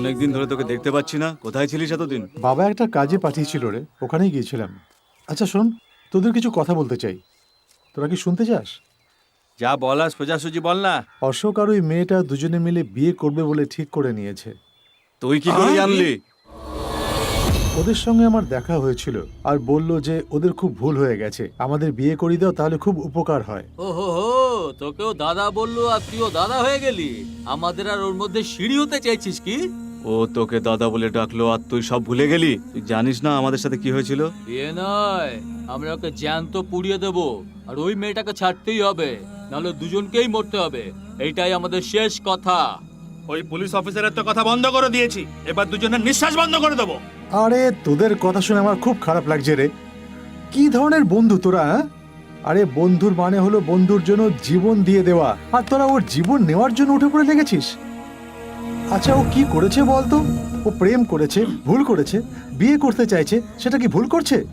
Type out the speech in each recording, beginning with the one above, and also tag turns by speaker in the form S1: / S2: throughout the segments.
S1: অনেকদিন ধরে তোকে দেখতে পাচ্ছি না। কোথায় ছিলিস এতদিন?
S2: বাবা একটা কাজে পাঠিয়েছিল রে ওখানেই গিয়েছিলাম। আচ্ছা শোন তোদের কিছু কথা বলতে চাই। তোরা কি শুনতে চাস?
S1: যা বলা সোজাসুজি বল না।
S2: অশোক আর ওই মেয়েটা দুজনে মিলে বিয়ে করবে বলে ঠিক করে নিয়েছে।
S1: তুই কি করে জানলি?
S2: ওদের সঙ্গে আমার দেখা হয়েছিল আর বলল যে ওদের খুব ভুল হয়ে গেছে। আমাদের বিয়ে করিয়ে দাও তাহলে খুব উপকার হয়।
S3: ও হো হো তোকেও দাদা বলল আর তুইও দাদা হয়ে গেলি। আমাদের আর ওর মধ্যে সিঁড়ি হতে চাইছিস কি?
S1: ও তোকে দাদা বলে ডাকলো আর তুই সব ভুলে গেলি? তুই জানিস না আমাদের সাথে কি হয়েছিল?
S3: বিয়ে নয় আমরা ওকে জ্যান্ত পুড়িয়ে দেব আর ওই মেয়েটাকে ছাড়তেই হবে নাহলে দুজনকেই মরতে হবে এইটাই আমাদের শেষ কথা।
S4: ওই পুলিশ অফিসারের তো কথা বন্ধ করে দিয়েছি এবার দুজনের নিঃশ্বাস বন্ধ করে দেবো।
S2: আরে তোদের কথা শুনে আমার খুব খারাপ লাগছে রে। কি ধরনের বন্ধু তোরা হ্যাঁ? আরে বন্ধুর মানে হলো বন্ধুর জন্য জীবন দিয়ে দেওয়া আর তোরা ওর জীবন নেওয়ার জন্য উঠে পড়ে লেগেছিস। আচ্ছা ও কি করেছে বলতো? ও প্রেম করেছে, ভুল করেছে, বিয়ে করতে চাইছে, সেটা কি ভুল করছে?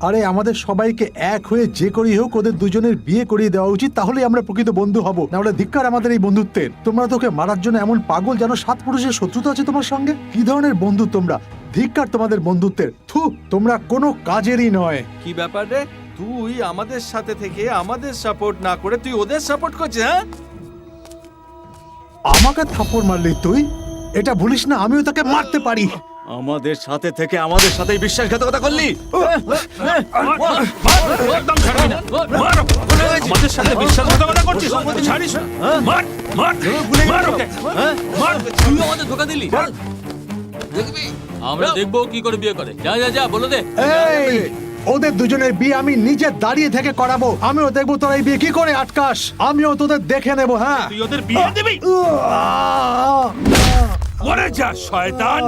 S2: আরে, আমাদের সবাইকে এক হয়ে যে করেই হোক ওদের দুজনের বিয়ে করিয়ে দেওয়া উচিত, তাহলেই আমরা প্রকৃত বন্ধু হব। না নাহলে ধিক্কার আমাদের এই বন্ধুত্বের। তোমরা তোকে মারার জন্য এমন পাগল যেন সাত পুরুষের শত্রুতা আছে তোমার সঙ্গে? কি ধরনের বন্ধু তোমরা? ধিক্কার তোমাদের বন্ধুত্বের। থু, তোমরা কোনো কাজেরই নয়।
S5: কি ব্যাপার তুই আমাদের সাথে থেকে আমাদের সাপোর্ট না করে তুই ওদের সাপোর্ট করছিস হ্যাঁ?
S2: আমাকে থাপ্পড় মারলি তুই? এটা ভুলিস না আমিও তাকে মারতে পারি।
S1: আমাদের সাথে থেকে আমাদের সাথেই বিশ্বাসঘাতকতা করলি?
S4: একদম ছাড়বি না। আমাদের সাথে বিশ্বাসঘাতকতা করছিস? ছাড়িস? মার মার মার ওকে। মার।
S3: তুই আমাদের ধোকা দিলি। আমরা দেখব কি করে বিয়ে করে। যা যা যা বলে দে।
S2: এই! ওদের দুজনের বিয়ে আমি নিজে দাঁড়িয়ে থেকে করাবো। আমিও দেখব তোরা এই বিয়ে কি করে আটকাস। আমিও তোদের দেখে নেব হ্যাঁ।
S4: তুই ওদের বিয়ে দিবি? ওরে যা শয়তান।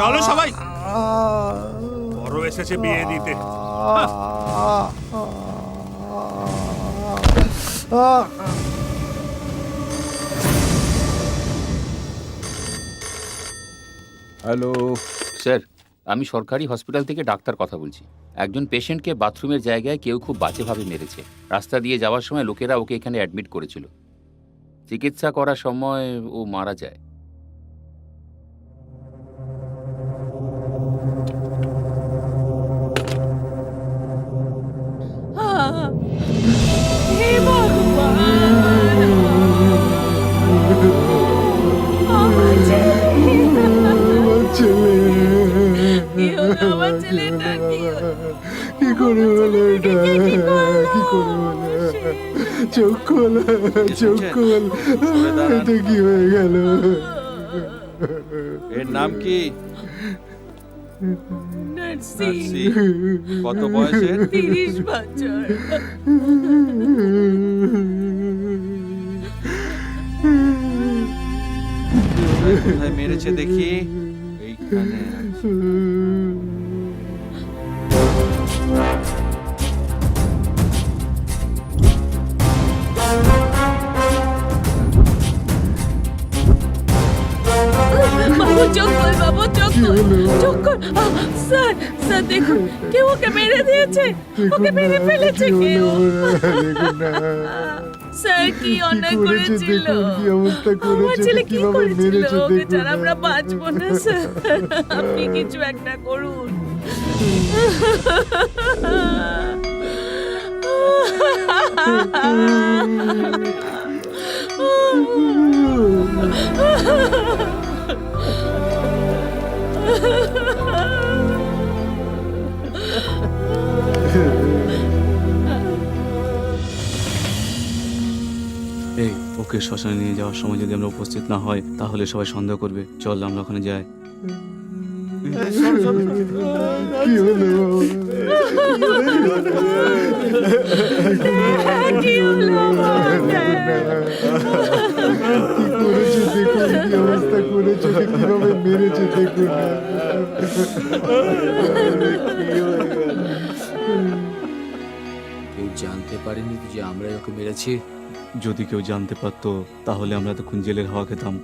S4: চলো সবাই। বড় এসেছে বিয়ে দিতে।
S1: হ্যালো।
S6: স্যার আমি সরকারি হসপিটাল থেকে ডাক্তার কথা বলছি। একজন পেশেন্টকে বাথরুমের জায়গায় কেউ খুব বাজেভাবে মেরেছে। রাস্তা দিয়ে যাওয়ার সময় লোকেরা ওকে এখানে অ্যাডমিট করেছিল। চিকিৎসা করার সময় ও মারা যায়।
S2: করে হলো এটা কি করে হলো চোখ খোল চোখ খোল। এটা কি হয়ে গেল?
S5: এর নাম কি। কত বয়সের?
S7: তিরিশ বছর।
S5: মেরেছে দেখি? এইখানে।
S7: স্যার স্যার দেখুন কেউ ওকে মেরে দিয়েছে ওকে মেরে ফেলেছে কেউ। স্যার কি অন্যায় করেছিল?
S2: কি অবস্থা
S7: আমার ছেলে কি
S2: কীভাবে
S7: করেছিল?
S2: মেরেছে দেখুন
S7: আমরা বাঁচবো না স্যার। আপনি কিছু একটা করুন।
S1: এই, ওকে শ্মশানে নিয়ে যাওয়ার সময় যদি আমরা উপস্থিত না হয়, তাহলে সবাই সন্দেহ করবে। চল, আমরা ওখানে যাই।
S3: কেউ জানতে পারেনি যে আমরা ওকে মেরেছি?
S1: যদি কেউ জানতে পারত তাহলে আমরা তখন জেলের হাওয়া খেতাম।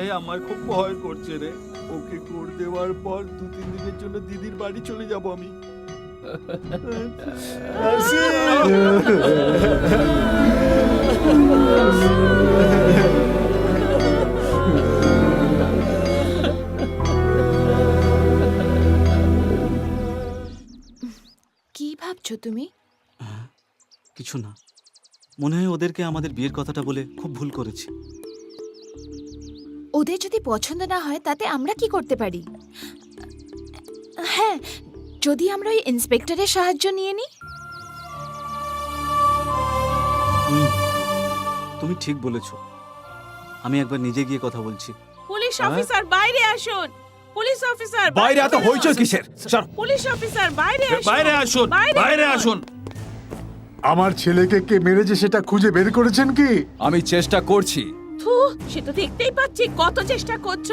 S5: এই আমার খুব ভয় করছে রে। ওকে কোর দেওয়ার পর দু তিন দিনের জন্য দিদির বাড়ি চলে যাব আমি।
S7: কি ভাবছ তুমি?
S1: হ্যাঁ, কিছু না। মনে হয় ওদেরকে আমাদের বিয়ের কথাটা বলে খুব ভুল করেছি।
S7: ওদের যদি পছন্দ না হয় তাতে আমরা কি করতে পারি? হ্যাঁ যদি আমরা ওই ইন্সপেক্টরের সাহায্য নিয়ে নিই?
S1: হুম, তুমি ঠিক বলেছ। আমি একবার নিজে গিয়ে কথা বলছি।
S7: পুলিশ
S1: হ্যাঁ?
S7: অফিসার বাইরে আসুন। পুলিশ অফিসার
S4: বাইরে এত হইচই কিসের?
S7: পুলিশ অফিসার বাইরে আসুন।
S4: বাইরে আসুন। বাইরে আসুন।
S2: আমার ছেলেকে কে মেরেছে সেটা খুঁজে বের করেছেন কি?
S4: আমি চেষ্টা করছি।
S7: থু সে তো দেখতেই পাচ্ছি কত চেষ্টা করছ।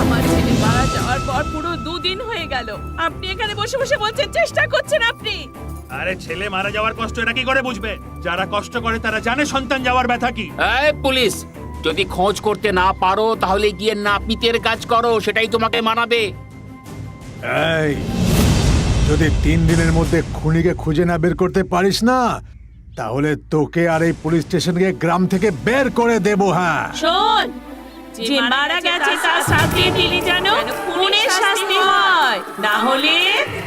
S7: আমার ছেলে মারা যাওয়ার পর পুরো দুদিন হয়ে গেল। আপনি এখানে বসে বসে বলছেন চেষ্টা করছেন আপনি
S4: আরে ছেলে মারা যাওয়ার কষ্ট এরা কি করে বুঝবে? যারা কষ্ট করে তারা জানে সন্তান যাওয়ার ব্যথা কি।
S6: এই পুলিশ যদি খোঁজ করতে না পারো তাহলে গিয়ে নাপিতের কাজ করো সেটাই তোমাকে মানাবে।
S2: এই, যদি তিন দিনের মধ্যে খুনিকে খুঁজে না বের করতে পারিস না, তাহলে তোকে আর এই পুলিশ স্টেশনকে গ্রাম থেকে বের করে দেব হ্যাঁ।
S7: শোন, যে মারা গেছে তার শাস্তি দিলি জানো খুনের শাস্তি হয়। না হলে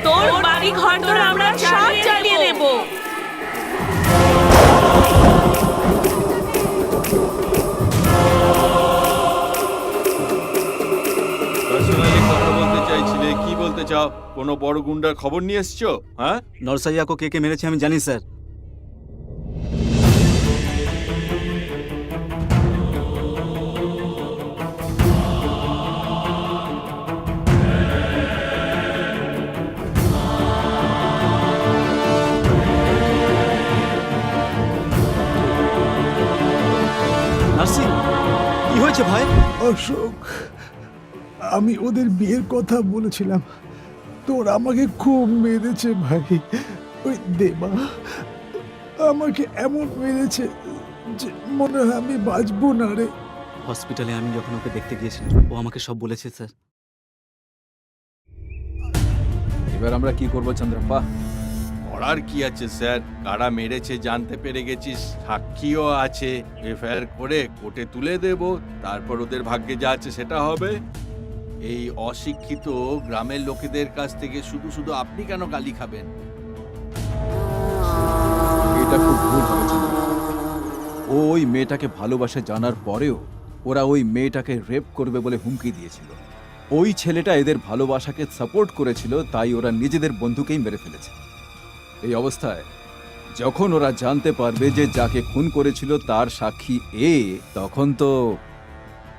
S7: তোর বাড়ি ঘর আমরা
S5: কোনো বড় গুন্ডার খবর নিয়ে এসছো হ্যাঁ?
S1: নরসাইয়াকে কে কে মেরেছে আমি জানি স্যার। নার্সি কি হয়েছে ভাই?
S2: অশোক আমি ওদের বিয়ের কথা বলেছিলাম। তোর আমাকে খুব মেরেছে ভাই। ওই দেবা আমাকে এমন মেরেছে যে মনে হয় আমি বাঁচবো না রে।
S1: হসপিটালে আমি যখন ওকে দেখতে গিয়েছিলাম ও আমাকে সব বলেছে স্যার।
S4: এবার আমরা কি করব চন্দ্রপ্পা
S5: করার কি আছে স্যার? কারা মেরেছে জানতে পেরে গেছিস? সাক্ষীও আছে। এফআইআর করে কোর্টে তুলে দেব তারপর ওদের ভাগ্যে যা আছে সেটা হবে। এই অশিক্ষিত গ্রামের লোকেদের কাছ থেকে শুধু শুধু আপনি কেন গালি খাবেন?
S8: এটা খুব ভুল চন্দ্রপ্পা। ও ওই মেয়েটাকে ভালোবাসে জানার পরেও ওরা ওই মেয়েটাকে রেপ করবে বলে হুমকি দিয়েছিল। ওই ছেলেটা এদের ভালোবাসাকে সাপোর্ট করেছিল, তাই ওরা নিজেদের বন্ধুকেই মেরে ফেলেছে। এই অবস্থায় যখন ওরা জানতে পারবে যে যাকে খুন করেছিল তার সাক্ষী এ, তখন তো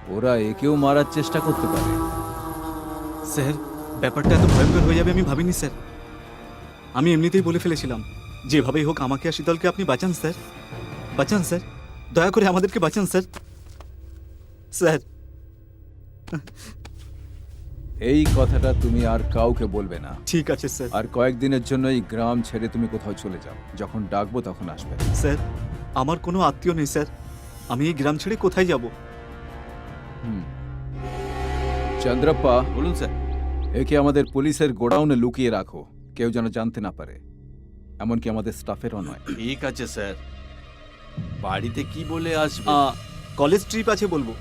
S8: ওরা একেও মারার চেষ্টা করতে পারে।
S1: স্যার ব্যাপারটা এত ভয়ঙ্কর হয়ে যাবে আমি ভাবিনি স্যার। আমি এমনিতেই বলে ফেলেছিলাম যেভাবেই হোক আমাকে আর শীতলকে আপনি বাঁচান স্যার। বাঁচান স্যার। দয়া করে আমাদেরকে বাঁচান স্যার। স্যার।
S8: এই কথাটা তুমি আর কাউকে বলবে না।
S1: ঠিক আছে স্যার।
S8: আর কয়েকদিনের জন্য এই গ্রাম ছেড়ে তুমি কোথাও চলে যাও। যখন ডাকবো তখন আসবে।
S1: স্যার আমার কোনো আত্মীয় নেই স্যার। আমি এই গ্রাম ছেড়ে কোথায় যাব?
S8: হুম। চন্দ্রপ্পা
S5: বলুন স্যার।
S8: একে আমাদের পুলিশের গোডাউনে লুকিয়ে রাখো। কেউ যেন জানতে না পারে। এমনকি আমাদের স্টাফেরও নয়।
S5: ঠিক আছে স্যার। বাড়িতে কি বলে আসবে?
S1: কলেজ ট্রিপ আছে বলব।